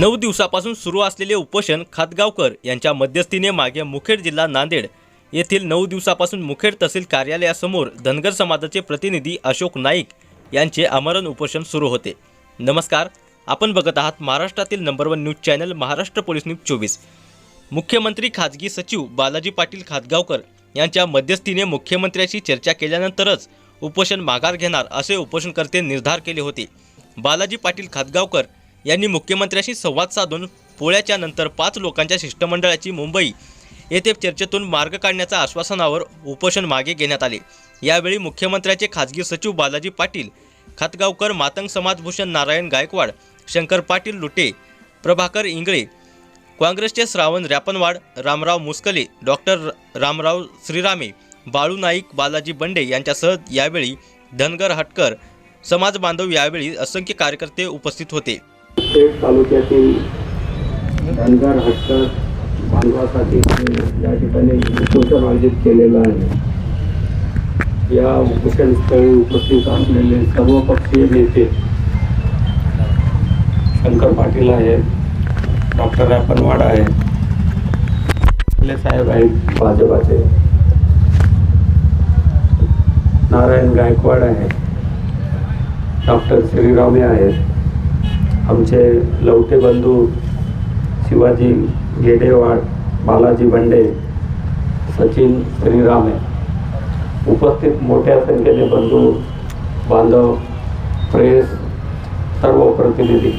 नऊ दिवसापासून सुरू असलेले उपोषण खातगावकर यांच्या मध्यस्थीने मागे मुखेड जिल्हा नांदेड येथील नऊ दिवसापासून मुखेड तहसील कार्यालयासमोर धनगर समाजाचे प्रतिनिधी अशोक नाईक यांचे आमरण उपोषण सुरू होते. नमस्कार आपण बघत आहात महाराष्ट्रातील number one news channel Maharashtra police news चोवीस. मुख्यमंत्री खाजगी सचिव बालाजी पाटील खातगावकर यांच्या मध्यस्थीने मुख्यमंत्र्याशी चर्चा केल्यानंतरच उपोषण माघार घेणार असे उपोषणकर्ते निर्धार केले होते. बालाजी पाटील खातगावकर यांनी मुख्यमंत्र्यांशी संवाद साधून पोळ्याच्या नंतर पाच लोकांच्या शिष्टमंडळाची मुंबई येथे चर्चेतून मार्ग काढण्याच्या आश्वासनावर उपोषण मागे घेण्यात आले. यावेळी मुख्यमंत्र्याचे खाजगी सचिव बालाजी पाटील खातगावकर मातंग समाजभूषण नारायण गायकवाड शंकर पाटील लुटे प्रभाकर इंगळे काँग्रेसचे श्रावण रॅपनवाड रामराव मुस्कले डॉक्टर रामराव श्रीरामे बाळू नाईक बालाजी बंडे यांच्यासह यावेळी धनगर हटकर समाज बांधव यावेळी असंख्य कार्यकर्ते उपस्थित होते. पेठ तालुक्यातील धनगर हटकर बांधवासाठी या ठिकाणी उपोषण आयोजित केलेलं आहे. या उपोषण स्थळी उपस्थित असलेले सर्वपक्षीय नेते शंकर पाटील आहेत डॉक्टर रापनवाड आहेत आपले साहेब आहेत भाजपाचे. नारायण गायकवाड आहेत डॉक्टर श्रीरामे आहेत. आमचे लवटे बंधू शिवाजी गेडेवाड बालाजी बंडे सचिन श्रीरामे उपस्थित मोठ्या संख्येने बंधू बांधव प्रेस सर्व प्रतिनिधी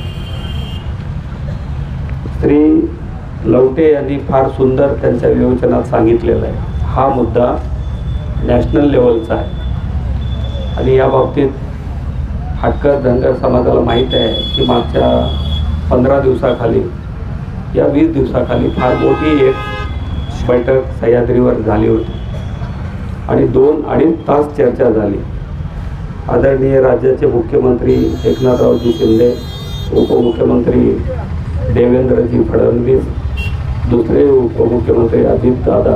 श्री लवटे यांनी फार सुंदर त्यांच्या विवेचनात सांगितलेलं आहे. हा मुद्दा नॅशनल लेवलचा आहे. आणि या बाबतीत हाटकर धनगर समाजाला माहीत आहे की मागच्या पंधरा दिवसाखाली या वीस दिवसाखाली फार मोठी एक बैठक सह्याद्रीवर झाली होती. आणि दोन अडीच तास चर्चा झाली. आदरणीय राज्याचे मुख्यमंत्री एकनाथरावजी शिंदे उपमुख्यमंत्री देवेंद्रजी फडणवीस दुसरे उपमुख्यमंत्री अजितदादा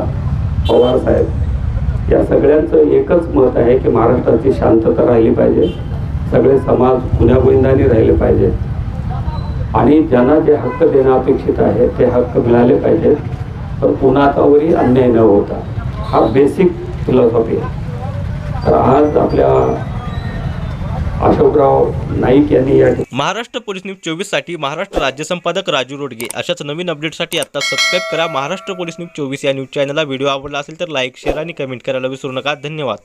पवारसाहेब या सगळ्यांचं एकच मत आहे की महाराष्ट्राची शांतता राहिली पाहिजे. सगळे समाज गुण्यागोविंदाने राहिले पाहिजे. आणि ज्यांना जे हक्क देणं अपेक्षित आहे ते हक्क मिळाले पाहिजेत. पण कुणाचावरही अन्याय न होता. हा बेसिक फिलॉसॉफी आहे. तर आज आपल्या अशोकराव नाईक यांनी या महाराष्ट्र पोलीस न्यूज चोवीससाठी महाराष्ट्र राज्य संपादक राजू रोडगे. अशाच नवीन अपडेटसाठी आता सबस्क्राईब करा. महाराष्ट्र पोलीस न्यूज चोवीस या न्यूज चॅनलला व्हिडिओ आवडला असेल तर लाईक शेअर आणि कमेंट करायला विसरू नका. धन्यवाद.